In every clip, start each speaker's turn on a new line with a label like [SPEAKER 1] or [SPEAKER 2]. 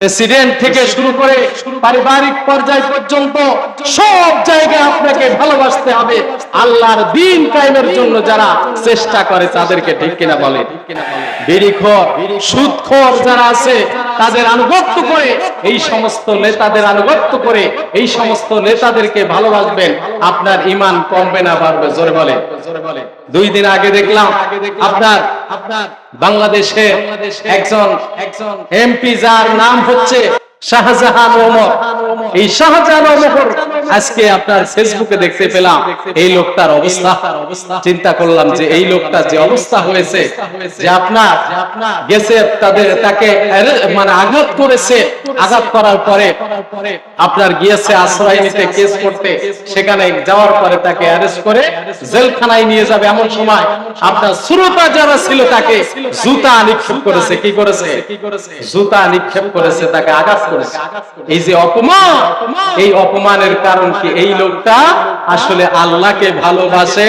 [SPEAKER 1] President থেকে শুরু করে পারিবারিক পর্যায় পর্যন্ত সব জায়গায় আপনাকে ভালোবাসতে হবে। আল্লাহর দিন কায়েমের জন্য যারা চেষ্টা করে তাদেরকে ঠিক কিনা বলে? বিড়িখর, সুদখর যারা আছে তাদের আনুগত্য করে, এই সমস্ত নেতাদের আনুগত্য করে, এই সমস্ত নেতাদেরকে ভালোবাসবেন। আপনার ইমান কমবে না, বাড়বে, জোরে বলে। দুই দিন আগে দেখলাম আপনার আপনার বাংলাদেশে একজন একজন এমপি যার নাম হচ্ছে শাহজাহান ওমর। এই শাহজাহান ওমর আজকে আপনার ফেসবুকে দেখতে পেলাম এই লোকটার অবস্থা। চিন্তা করলাম যে এই লোকটা যে অবস্থা হয়েছে, যে আপনার গেছে তাদের তাকে মানে আঘাত করেছে। আঘাত করার পরে আপনার গিয়েছে আশ্রয় নিতে, কেস করতে। সেখানে যাওয়ার পরে তাকে অ্যারেস্ট করে জেলখানায় নিয়ে যাবে এমন সময় আপনার শ্রোতা যারা ছিল তাকে জুতা নিক্ষেপ করেছে। কি করেছে? জুতা নিক্ষেপ করেছে, তাকে আঘাত করেছে। এই যে অপমান, এই অপমানের কারণ কি এই লোকটা আসলে আল্লাহকে ভালোবাসে।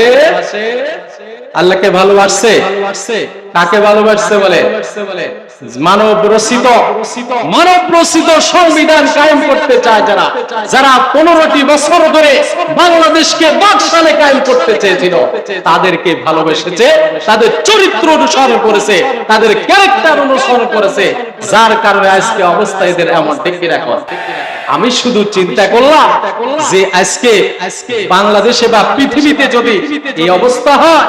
[SPEAKER 1] আল্লাহকে ভালোবাসছে? কাকে ভালোবাসছে বলে? তাদেরকে ভালোবেসেছে, তাদের চরিত্র অনুসরণ করেছে, তাদের ক্যারেক্টার অনুসরণ করেছে। যার কারণে আজকে অবস্থা এদের এমন। ডেকে রাখো আমি শুধু চিন্তা করলাম যে আজকে বাংলাদেশে বা পৃথিবীতে যদি এই অবস্থা হয়,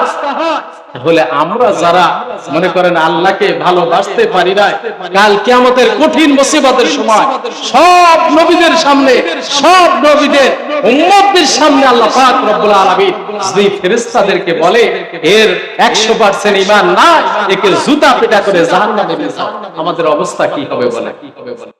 [SPEAKER 1] তাহলে আমরা যারা মনে করেন আল্লাহকে ভালোবাসতে পারি না কাল কিয়ামতের কঠিন মুসিবতের সময় সব নবীদের সামনে, সব নবীদের উম্মতদের সামনে আল্লাহ পাক রব্বুল আলামিন যদি ফেরেশতাদেরকে বলে, এর 100% ঈমান না একে জুতা পেটা করে জাহান্নামে নিয়ে যাও। আমাদের অবস্থা কি হবে বলে কি হবে বলে